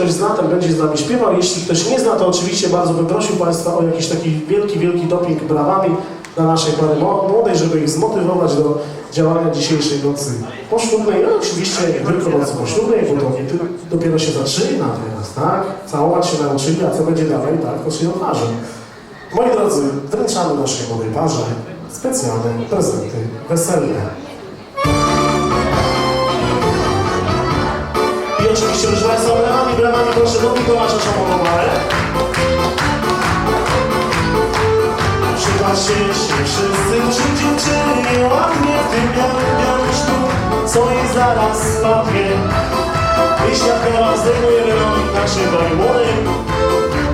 ktoś zna, ten będzie z nami śpiewał. Jeśli ktoś nie zna, to oczywiście bardzo bym prosił Państwa o jakiś taki wielki, wielki doping brawami dla naszej pary młodej, żeby ich zmotywować do działania dzisiejszej nocy poślubnej. No oczywiście nie tylko nocy poślubnej, bo to dopiero się zaczyna teraz, tak? Całować się nauczyli, a co będzie dalej, tak? To się okaże. Moi drodzy, wręczamy naszej młodej parze specjalne prezenty weselne. Oczywiście proszę Państwa, bramami, bramami proszę do Mikołasza Szamonowa. Przypatrzcie się wszyscy, czy dziewczyny ładnie w tym białym białuszku, co jej zaraz spadnie. I świadka zdejmuje Weronik na krzywej młodej. I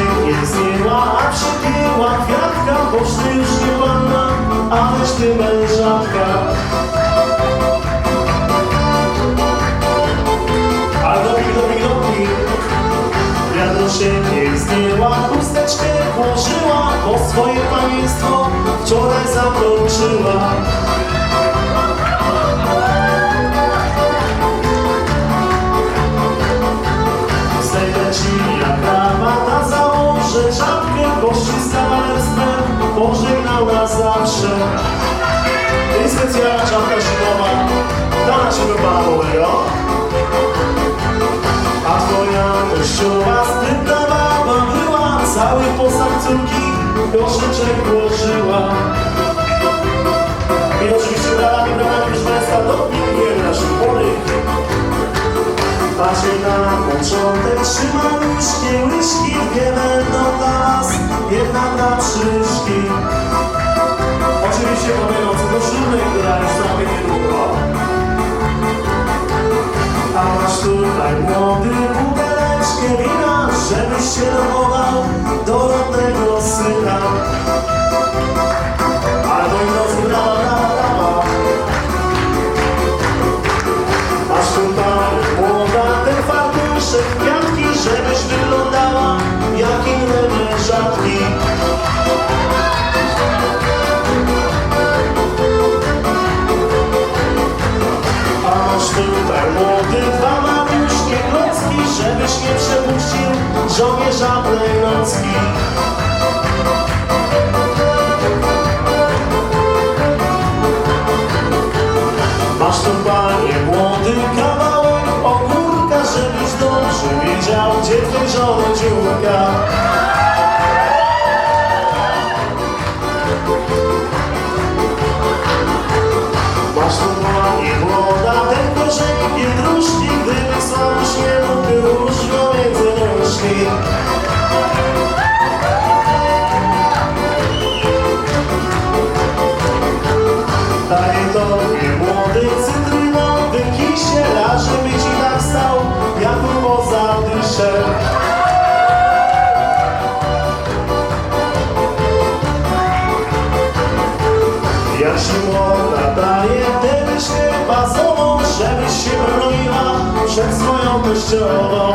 Januszek nie zjęła, a przypięła kwiatka, boż ty już nie panna, ależ ty mężatka. A dopik, dopik, dopik. Januszek nie zdjęła, chusteczkę włożyła, bo swoje państwo wczoraj zakończyła. Specjalna czapka zimowa dla naszego pana młodego. A twoja teściowa sprytna baba była, cały posag córki koszyczek włożyła. I oczywiście brawami, brawami, proszę Państwa, dopingujemy naszych młodych. Patrzcie na początek, trzyma łyżki, łyżki, dwie będą dla nas, jedna dla przyszki. Masz tutaj młody buteleczkę wina, żebyś się dochował do rodnego syna. Żadnej nocki. Masz tu panie młody kawałek ogórka, żebyś dobrze wiedział, gdzie żony dziurka. Masz tu panie młoda ten korzeń pietruszki, gdyby sam nie mógł już między nóżki. Teściową.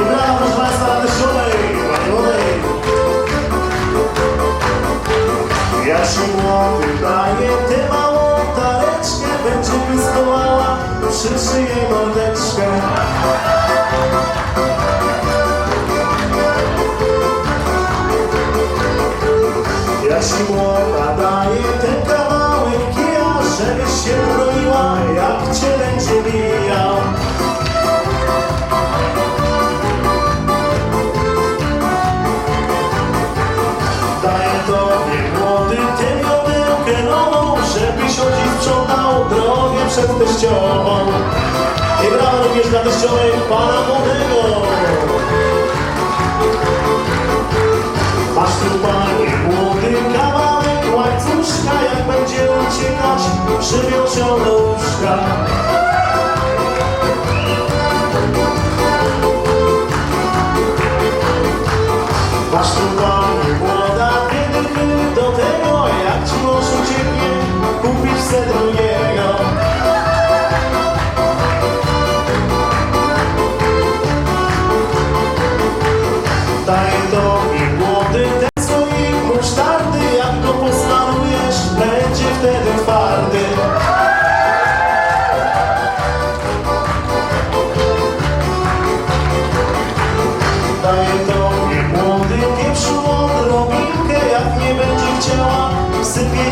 I brawa, proszę Państwa, dla teściowej, pani. Ja ci młody daję tę małą tareczkę, będzie pyskowała przy szyję mordeczkę. Ja ci młoda teściową. I brawa również dla teściowej pana młodego. Masz tu panie młody kawałek łańcuszka, jak będzie uciekać, przywiąż ją do łóżka. Masz tu panie młoda dychy, do tego jak ci mąż ucieknie, kupisz se drugiego.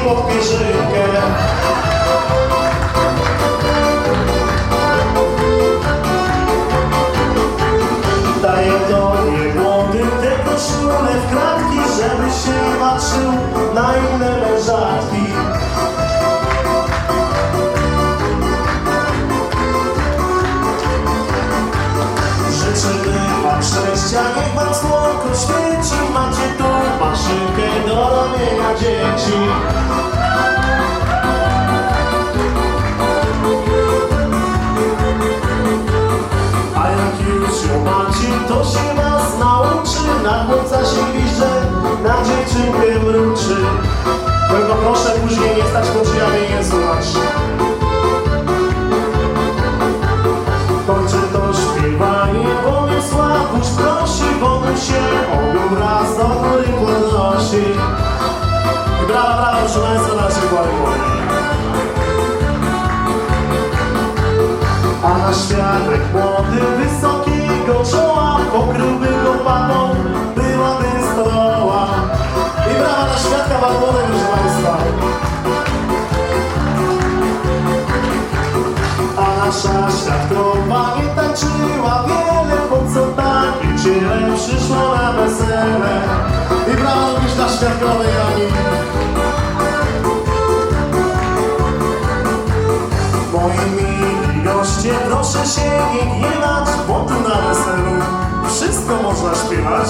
Pod pierzynkę. Daję do mnie młody te koszule w kratki, żeby się patrzył na inne mężatki. Życzymy wam szczęścia, niech wam słonko świeci, na dziewczynkę mruczy. Tylko proszę później nie stać pod drzwiami nie słuchać. Kończy to śpiewanie, bo mnie Słabuś prosi Bo mu się obił raz do góry podnosi. Brawa, brawa, proszę Państwa, na przykład A na światek młody, wysokiego nasza siatkowa nie tańczyła wiele, bo co takim ciele przyszło na wesele. I brawo niż dla siatkowej Ani. Moi mili goście, proszę się nie gniewać, bo tu na weselu wszystko można śpiewać.